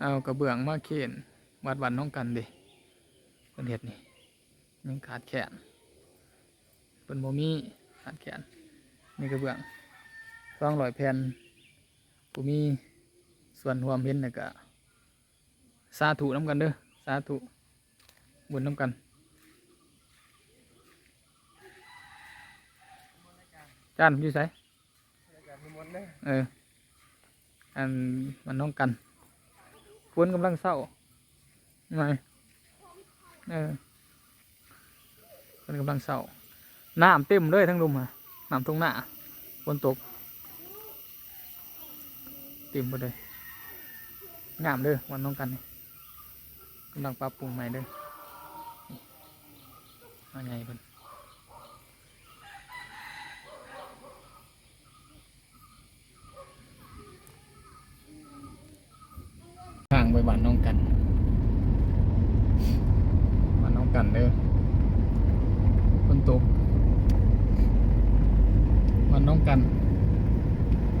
เอากระเบื้องมาเข็นวัดวันน้องกันเดิเป็นเห็ดนี่ยังขาดแขนเป็นโมมีขาดแขนนี่กระเบื้องสองร้อยแผ่นกูมีส่วนรวมเห็นนะกะสาธุน้ำกันเด้อสาธุบุญน้ำกันจานอยู่ไสเอออันมันน้องกัน ฝนกำลังเศร้าไงเออฝนกำลังเศร้าน้ำเต็มเลยทั้งลุมอะน้ำตรงหน้าฝนตกเต็มไปเลยงามเด้อวันน้องกันกำลังปรับปรุงใหม่เด้อนี่ว่าไงเพิ่น ทางไป บ้านน้องกันบ้านน้องกันเด้อคนตกบ้านน้องกัน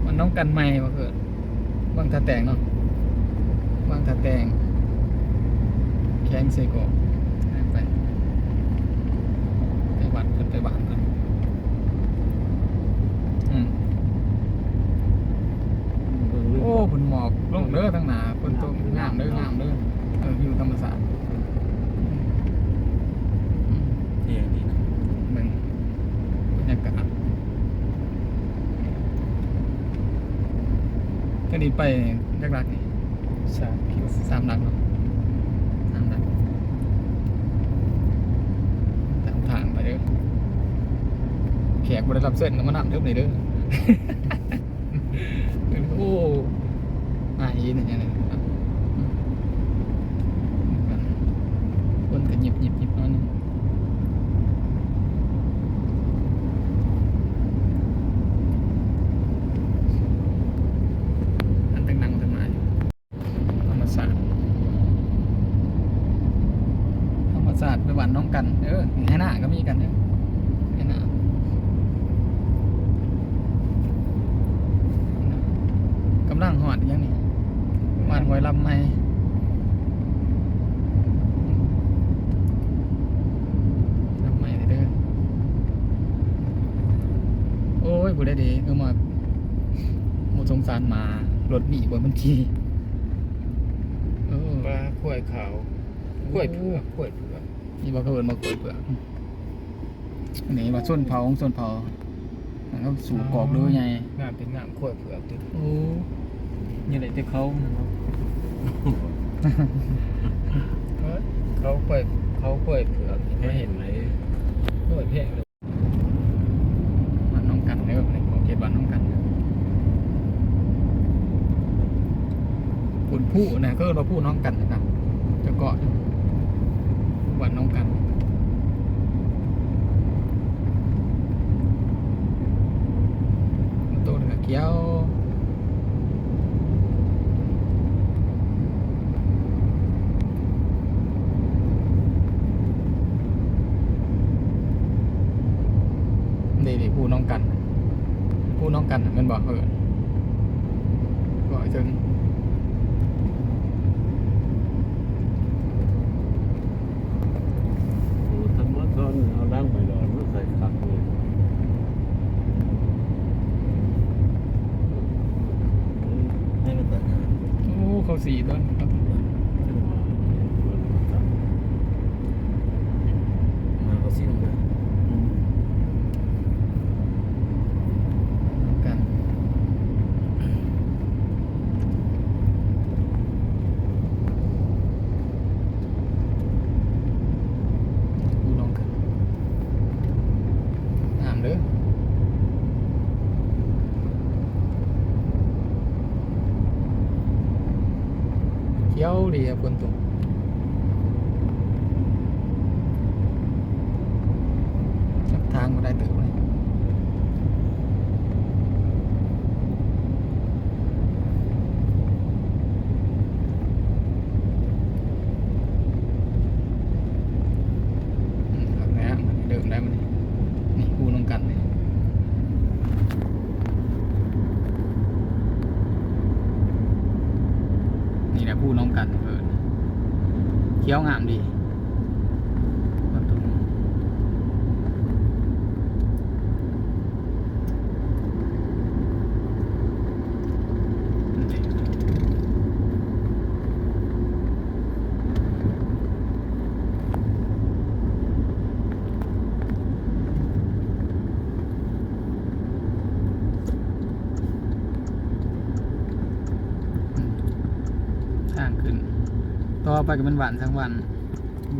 บ้านน้องกันใหม่มาเกิดบางทาแตงเนาะบางทาแตงแข้งเซโกไปไปบ้านเพิ่นไปบ้านเพิ่นอืม โอ้ฝนหมอกลงเด้อทั้งหนาฝนตกงามเด้องามเด้อเออวิวธรรมศาสตร์เที่ยงดีนะเมืองบรรยากาศก็ดีไปจักรักนี่สามกิโลสามหลักเนาะสามหลักตามทางไปเด้อแขกบริรับเส้นน้ำมันน้ำเท่าไหร่เด้อ โอ้ มาอีนี่ยังไงครับคนก็หยิบหยิบหยิบเนั่นอันตั้งนังตั้งมาอยู่ธรรมศาสตร์ธรรมศาสตร์ไปหวานน้องกัน เออให้หน้าก็มีกันเด้อให้หน้ากำลังหอดอีกอยังนี่หวานหอยลำไหมลำไหมเด้อโอ้ยบุได้ดีก็มาหมดสงสารหมารถบีบนบัญชีเออปลาข้วยขาวข้วยเผือกข้วยเผือกนี่บอกเขาเอินมาขวยเปลือกอันนี้มาส้นเผาของส้นเผามันก็สู่กรอบด้วยไงงามเป็นงามข้วยเผือกติโอ้ยังไงที่เขา เขาข้วยเขาข้วยเผือกไม่เห็นไหมข้วยแพงเลยมันน้องกันเด้อในขอเขตบ้านน้องกันคุณผู้นะก็เราผู้น้องกันนะครับจะเกาะวันน้องกันตัวเหลือเกี้ยวนี่นี่ผู้น้องกัน ผู้น้องกันน่ะแมันบอกเออบอกถึง โอ้ธรรมะตอนเอาล้างไปหลอดมันใส่ขักเลยให้มันตัดหาง โอ้เขาสีต้นครับ ขึ้นมามันตัด มาเขาสิ้นเลย น้องกันผู้น้องกันงามเด้อเขียวดีอะฝนตกจับทางมาได้เติมได้มันนี่นี่คู่น้องกันเลยนี่แหละผู้น้องกันเออเคี้ยวงามดีตรงทางขึ้น ต่อไปก็มันหวานทั้งวัน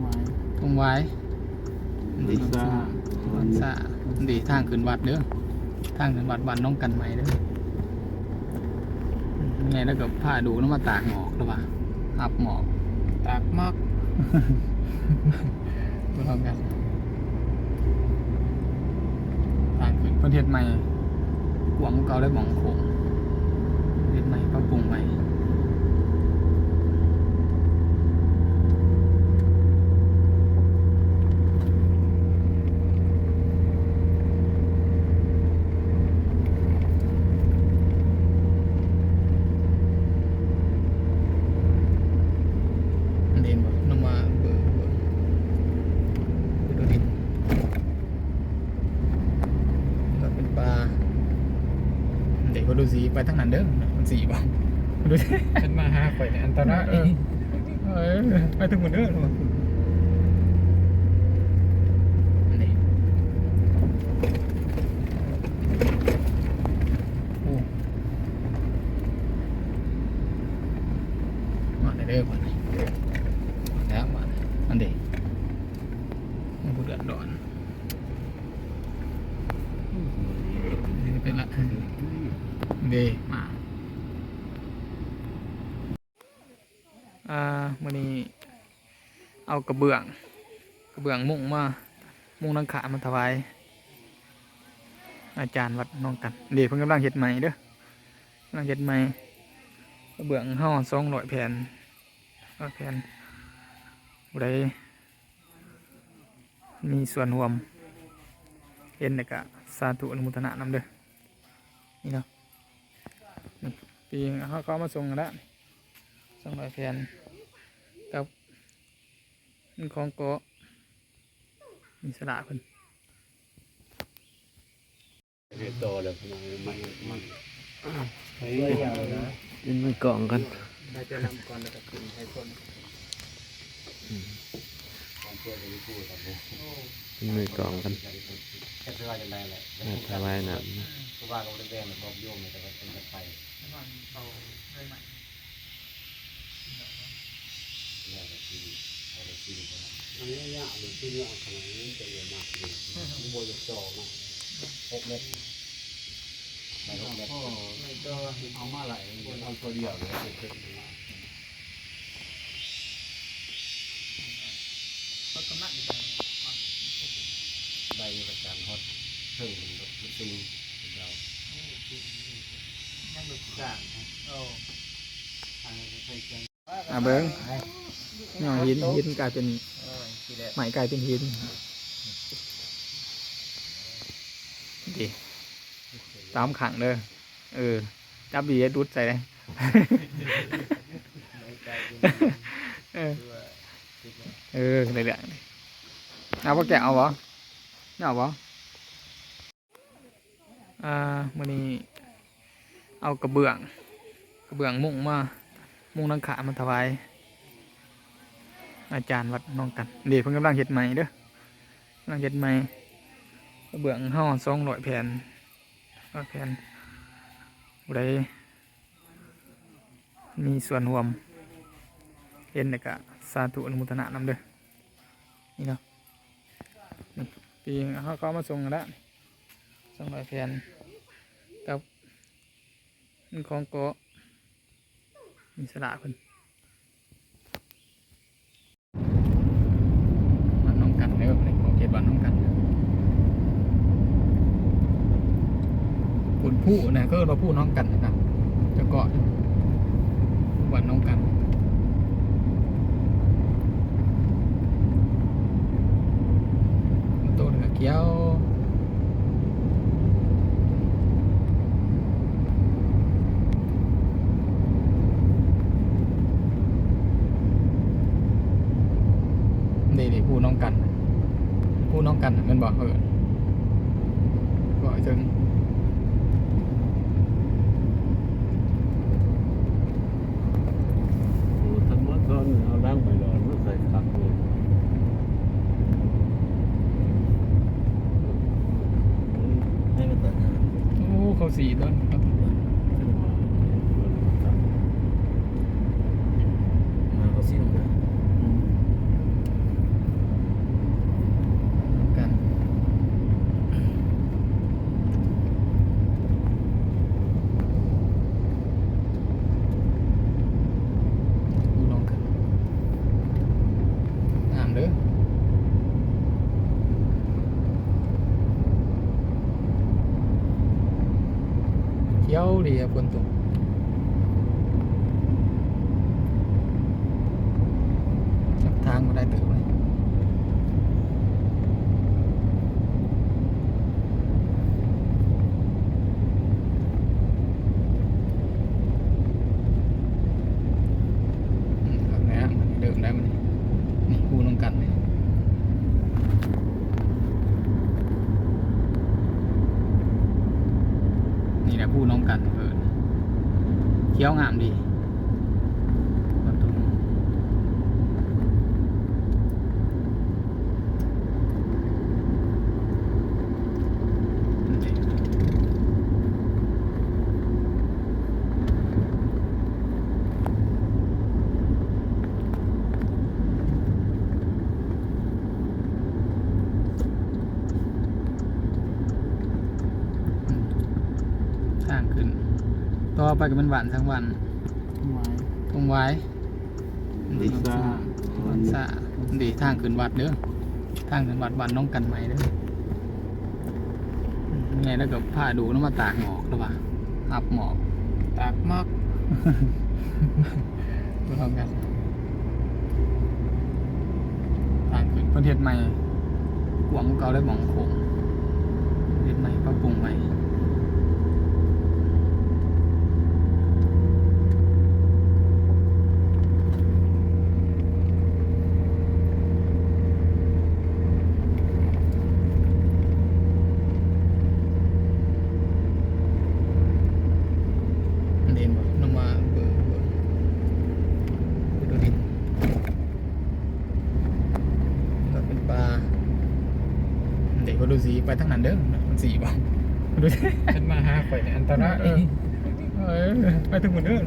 ไม้ตรงไว้ดีมันซ่าวันซ่าดีทางขึ้นวัดเด้อทางขึ้นวัดบ้านน้องกันใหม่เด้อไงแล้วก็ผ้าดูแล้วมาตากหมอกหรือเปล่าอับหมอก ตากมากมาลองกันทางขึ้นประเทศใหม่กวางเก่าได้หมองโขงประเทศใหม่ปรับปรุงใหม่ อันนี้บ่น้ำมาเบอร์เบอร์ดูดิก็เป็นปลาเด็กก็ดู สีไปทั้งนั้นเด้อมันสีบ่ดูดิฉันมาหาข่อยในอันตรายเออเออไปถึงหมดเด้อนี่โอ้มาได้เด้อมาแล้วมาอันเด็กมันบุเดือดร้อนนี่เป็นละเดมาอ่ามื่อนี้เอากระเบื้อง กระเบื้องมุ่งมา มุ่งนังขามาถวาย อาจารย์วัดน้องกัน เดี๋ยวเพิ่งกำลังเฮ็ดใหม่เด้อกำลังเฮ็ดใหม่กระเบื้องห่อสองร้อยแผ่นร้อยแผ่นผู้ใดมีส่วนร่วมเห็นแต่กะสาธุอนุโมทนานำเด้อนี่เนาะ ปีเขาเขามาส่งแล้วสองร้อยแผ่นกับของเกาะมีสระเพิ่นเฮ็ดต่อแล้วไม้ไม้มันไปยาวนะนี่มันกล่องกันเราจะนำก่อนแล้วก็ขึ้นให้คนนี่มันกล่ องกันแค่เสื้อจะได้แหละมาถวายน้ำผู้ว่าเราได้แบ่งบอกโยมแต่ว่าเป็นจะไปเอาเลยใหม่เนี่ยก็คือเอาไปซื้อมาอันนี้ยากเลยที่เนี่ยขนาดนี้จะเยอะมากเลยมันบ่อยากจ่อมาหกเมตรไม่หกเมตรไม่ก็เอามาหลายเอาตัวเดียวเลยเพิ่มมาก็กำลังอยู่ ได้ประจำฮอตเพิ่งรถซิงเรายังหลุดจางโอ้ทางเคยเจออะเบิ้งย่อหินหินกลายเป็นเออที่แรกไม้กลายเป็นหินดีตามขังเด้อเออจับดีให้ดุดใส่เลยเออเออเลยเรื่องๆเอาพวกแกะเอาบ่ไม่ เอาบ่อ่ามื่อนี้ เอากระเบื้อง กระเบื้องมุ่งมา มุ่งนังขามาถวาย อาจารย์วัดน้องกันเดี๋ยวเพิ่งกำลังเฮ็ดใหม่เด้อกำลังเฮ็ดใหม่ กระเบื้องห่อสองร้อยแผ่นแผ่นผู้ใดมีส่วนร่วมเห็นแต่กะสาธุอนุโมทนานำเด้อนี่เนาะ ปีเขาเขามาส่งแล้วสองร้อยแผ่นกับของเกมีสระเพิ่นบ้านน้องกันเด้อในของเขตบ้านน้องกันผุนผู้นะก็เราผู้น้องกันนะครับจะเกาะบ้านน้องกัน เกียวนี่นี่ผู้น้องกัน ผู้น้องกันมันบอกเออบอกถึงโอ้ท่านหมดก็เอาล้างไปเลย สีต้นครับ มาเขาซิ่งเลย น้องกันผู้น้องกันงามเด้อ เขียวดีครับฝนตกจับทางมาได้ตื่นเลยอืมครับนะมันเดิมได้มันนี่คู่น้องกันเลยนี่แหละ คู่น้องกันเออเขี้ยวงามดีฝนตก ทางขึ้น ต่อ ไปก็เป็นหวานทั้งวันตรงไว้ดีซ่าวันซาดีทางขึ้นวัดเด้อทางขึ้นวัดวันน้องกันไหมเด้ออืมไงแล้วก็ผ้าดูน้ำมาตากหมอกหรือเปล่าอับหมอก ตากมากมาทำกันทางขึ้นประเทศใหม่กวางเก่าได้หมองโขงประเทศใหม่ปรับปรุงใหม่ อันนี้บ่น้ำมาเบื่อเบื่อไปดูดิก็เป็นปลาเด็กก็ดูสี ไปทั้งนั้นเด้อมันสีบ่ดูสิฉันมาหาข่อยในอันตรายเออเออไปถึงหมดเด้อ